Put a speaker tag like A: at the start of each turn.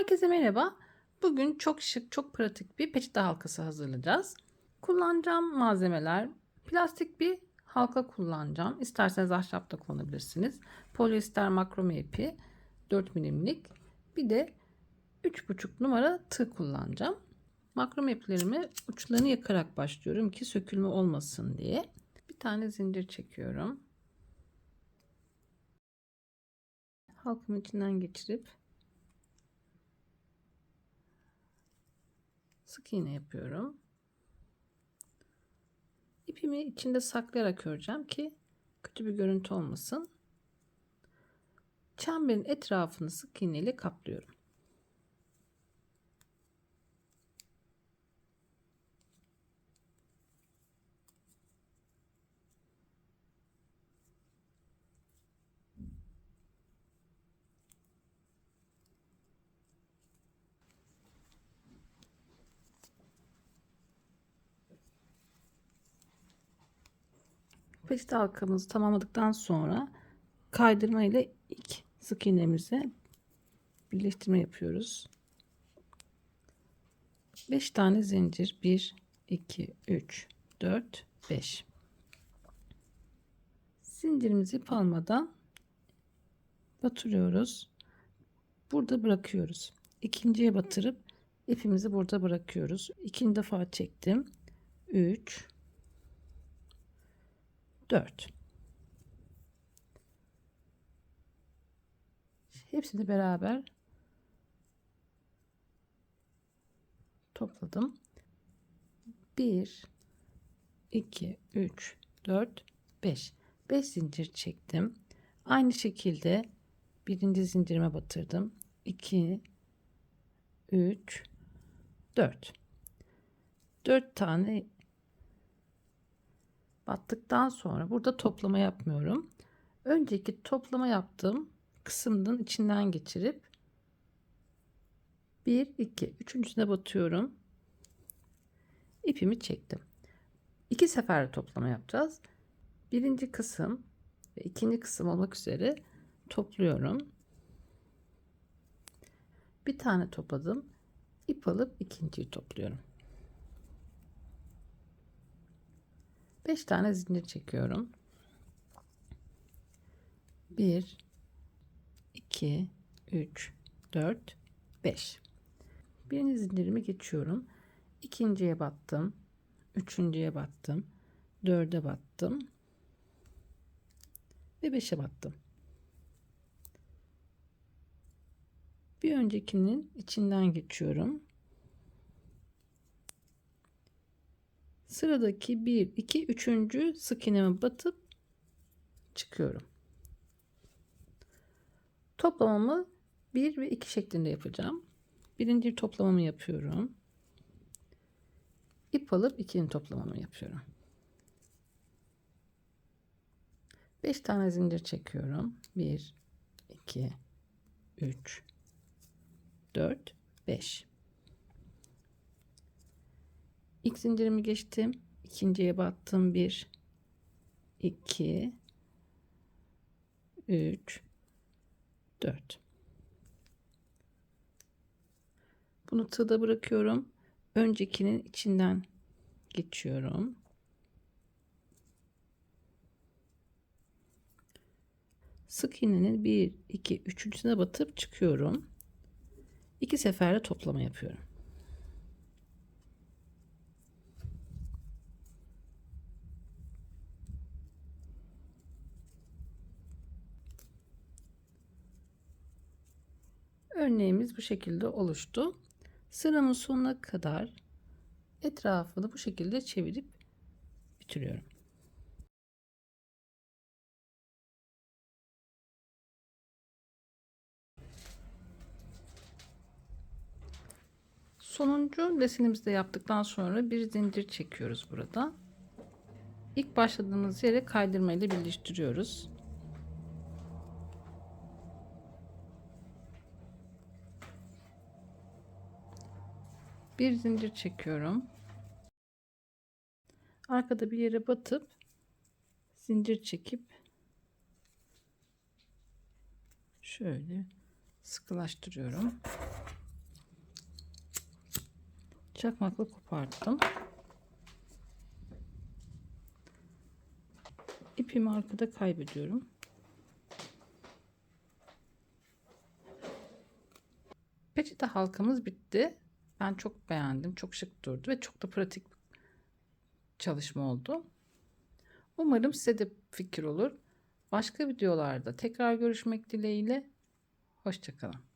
A: Herkese merhaba. Bugün çok şık, çok pratik bir peçete halkası hazırlayacağız. Kullanacağım malzemeler plastik bir halka kullanacağım. İsterseniz ahşap da kullanabilirsiniz. Polyester makrome ipi 4 milimlik. Bir de 3,5 numara tığ kullanacağım. Makrome iplerimi uçlarını yakarak başlıyorum ki sökülme olmasın diye. Bir tane zincir çekiyorum. Halkımın içinden geçirip sık iğne yapıyorum. İpimi içinde saklayarak öreceğim ki kötü bir görüntü olmasın. Çemberin etrafını sık iğne ile kaplıyorum. Peçete halkamızı tamamladıktan sonra kaydırma ile ilk sık iğnemizi birleştirme yapıyoruz. 5 tane zincir 1 2 3 4 5 zincirimizi ip batırıyoruz. Burada bırakıyoruz. İkinciye batırıp ipimizi burada bırakıyoruz. İkinci defa çektim. 3 4 hepsini beraber topladım. 1 2 3 4 5 5 zincir çektim. Aynı şekilde birinci zincirime batırdım. 2 3 4 4 tane battıktan sonra burada toplama yapmıyorum. Önceki toplama yaptığım kısımdan içinden geçirip 1 2 üçüncüsüne batıyorum. İpimi çektim. İki sefer toplama yapacağız. Birinci kısım ve ikinci kısım olmak üzere topluyorum. Bir tane topladım. İp alıp ikinciyi topluyorum. 5 tane zincir çekiyorum. 1 2 3 4 5 Birinci zincirimi geçiyorum. İkinciye battım. Üçüncüye battım. Dörde battım. Ve beşe battım. Bir öncekinin içinden geçiyorum. Sıradaki 1, 2, 3. sık iğneme batıp çıkıyorum. Toplamamı 1 ve 2 şeklinde yapacağım. Birinci toplamamı yapıyorum. İp alıp ikinci toplamamı yapıyorum. 5 tane zincir çekiyorum. 1, 2, 3, 4, 5. İlk zincirimi geçtim. İkinciye battım. 1 2 3 4 Bunu tığda bırakıyorum. Öncekinin içinden geçiyorum. Sık iğnenin 1 2 3.süne batıp çıkıyorum. İki seferde toplama yapıyorum. Örneğimiz bu şekilde oluştu. Sıramın sonuna kadar etrafını bu şekilde çevirip bitiriyorum. Sonuncu desenimizi de yaptıktan sonra bir zincir çekiyoruz burada. İlk başladığımız yere kaydırma ile birleştiriyoruz. Bir zincir çekiyorum. Arkada bir yere batıp zincir çekip şöyle sıkılaştırıyorum. Çakmakla koparttım. İpimi arkada kaybediyorum. Peçete halkamız bitti. Ben çok beğendim. Çok şık durdu ve çok da pratik çalışma oldu. Umarım size de fikir olur. Başka videolarda tekrar görüşmek dileğiyle. Hoşçakalın.